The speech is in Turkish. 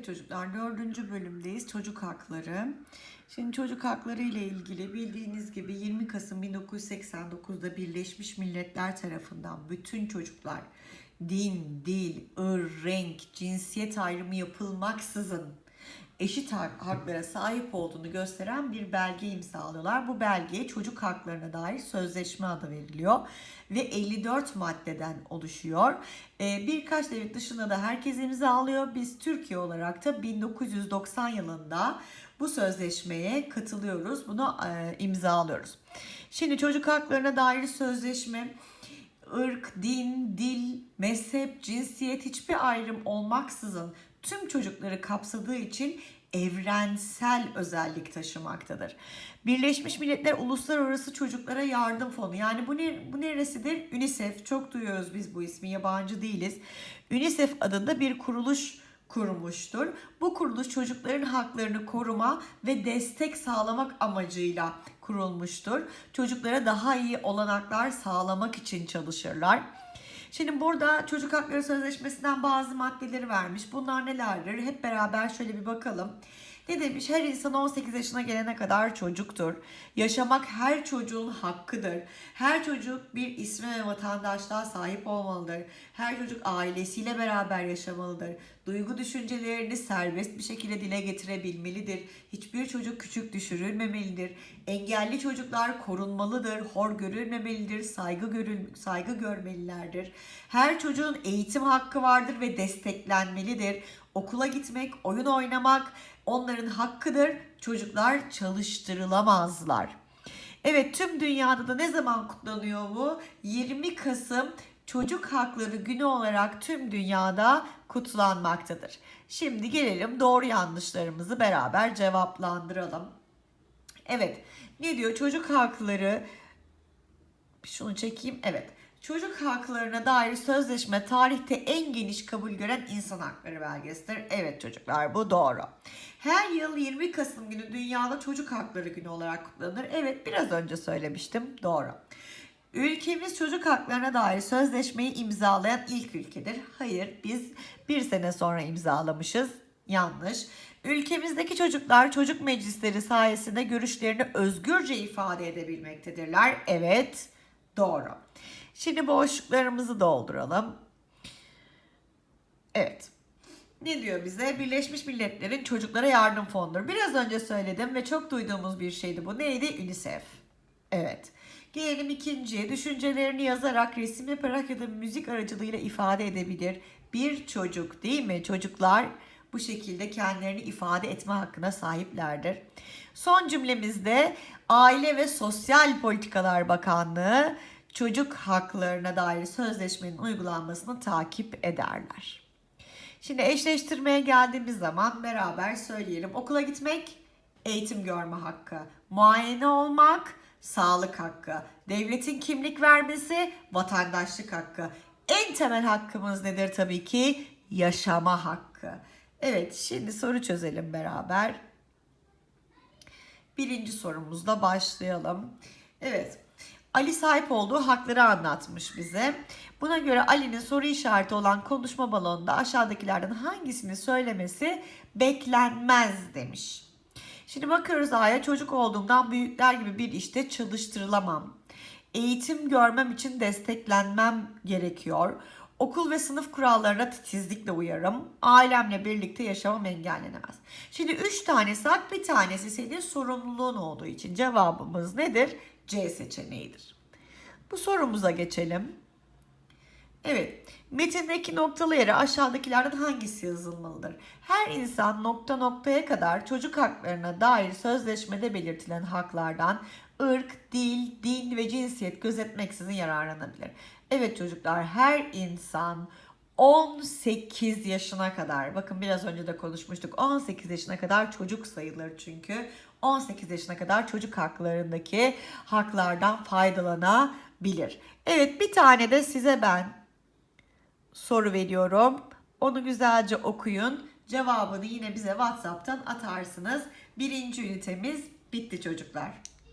Evet çocuklar dördüncü bölümdeyiz çocuk hakları. Şimdi çocuk hakları ile ilgili bildiğiniz gibi 20 Kasım 1989'da Birleşmiş Milletler tarafından bütün çocuklar din, dil, ır, renk, cinsiyet ayrımı yapılmaksızın eşit hak- haklara sahip olduğunu gösteren bir belge imzalıyorlar. Bu belgeye çocuk haklarına dair sözleşme adı veriliyor ve 54 maddeden oluşuyor. Ee, birkaç devlet dışında da herkes imzalıyor. Biz Türkiye olarak da 1990 yılında bu sözleşmeye katılıyoruz. Bunu e, imzalıyoruz. Şimdi çocuk haklarına dair sözleşme ırk, din, dil, mezhep, cinsiyet hiçbir ayrım olmaksızın tüm çocukları kapsadığı için evrensel özellik taşımaktadır. Birleşmiş Milletler Uluslararası Çocuklara Yardım Fonu yani bu ne bu neresidir? UNICEF çok duyuyoruz biz bu ismi yabancı değiliz. UNICEF adında bir kuruluş kurmuştur. Bu kuruluş çocukların haklarını koruma ve destek sağlamak amacıyla kurulmuştur. Çocuklara daha iyi olanaklar sağlamak için çalışırlar. Şimdi burada Çocuk Hakları Sözleşmesi'nden bazı maddeleri vermiş. Bunlar nelerdir? Hep beraber şöyle bir bakalım. Ne demiş? Her insan 18 yaşına gelene kadar çocuktur. Yaşamak her çocuğun hakkıdır. Her çocuk bir isme ve vatandaşlığa sahip olmalıdır. Her çocuk ailesiyle beraber yaşamalıdır. Duygu düşüncelerini serbest bir şekilde dile getirebilmelidir. Hiçbir çocuk küçük düşürülmemelidir. Engelli çocuklar korunmalıdır, hor görülmemelidir, saygı görül saygı görmelilerdir. Her çocuğun eğitim hakkı vardır ve desteklenmelidir. Okula gitmek, oyun oynamak onların hakkıdır. Çocuklar çalıştırılamazlar. Evet tüm dünyada da ne zaman kutlanıyor bu? 20 Kasım Çocuk Hakları Günü olarak tüm dünyada kutlanmaktadır. Şimdi gelelim doğru yanlışlarımızı beraber cevaplandıralım. Evet ne diyor çocuk hakları şunu çekeyim evet Çocuk haklarına dair sözleşme tarihte en geniş kabul gören insan hakları belgesidir. Evet çocuklar bu doğru. Her yıl 20 Kasım günü dünyada çocuk hakları günü olarak kutlanır. Evet biraz önce söylemiştim. Doğru. Ülkemiz çocuk haklarına dair sözleşmeyi imzalayan ilk ülkedir. Hayır biz bir sene sonra imzalamışız. Yanlış. Ülkemizdeki çocuklar çocuk meclisleri sayesinde görüşlerini özgürce ifade edebilmektedirler. Evet doğru. Şimdi boşluklarımızı dolduralım. Evet. Ne diyor bize? Birleşmiş Milletler'in çocuklara yardım fonudur. Biraz önce söyledim ve çok duyduğumuz bir şeydi bu. Neydi? UNICEF. Evet. Gelelim ikinciye. Düşüncelerini yazarak, resim yaparak ya da müzik aracılığıyla ifade edebilir. Bir çocuk değil mi? Çocuklar bu şekilde kendilerini ifade etme hakkına sahiplerdir. Son cümlemizde Aile ve Sosyal Politikalar Bakanlığı çocuk haklarına dair sözleşmenin uygulanmasını takip ederler. Şimdi eşleştirmeye geldiğimiz zaman beraber söyleyelim. Okula gitmek eğitim görme hakkı, muayene olmak sağlık hakkı, devletin kimlik vermesi vatandaşlık hakkı. En temel hakkımız nedir tabii ki? Yaşama hakkı. Evet şimdi soru çözelim beraber. Birinci sorumuzla başlayalım. Evet Ali sahip olduğu hakları anlatmış bize. Buna göre Ali'nin soru işareti olan konuşma balonunda aşağıdakilerden hangisini söylemesi beklenmez demiş. Şimdi bakıyoruz A'ya çocuk olduğumdan büyükler gibi bir işte çalıştırılamam. Eğitim görmem için desteklenmem gerekiyor. Okul ve sınıf kurallarına titizlikle uyarım. Ailemle birlikte yaşamam engellenemez. Şimdi üç tanesi hak bir tanesi senin sorumluluğun olduğu için cevabımız nedir? C seçeneğidir. Bu sorumuza geçelim. Evet, metindeki noktalı yere aşağıdakilerden hangisi yazılmalıdır? Her insan nokta noktaya kadar çocuk haklarına dair sözleşmede belirtilen haklardan ırk, dil, din ve cinsiyet gözetmeksizin yararlanabilir. Evet çocuklar, her insan 18 yaşına kadar, bakın biraz önce de konuşmuştuk, 18 yaşına kadar çocuk sayılır çünkü. 18 yaşına kadar çocuk haklarındaki haklardan faydalanabilir. Evet bir tane de size ben soru veriyorum. Onu güzelce okuyun. Cevabını yine bize WhatsApp'tan atarsınız. Birinci ünitemiz bitti çocuklar.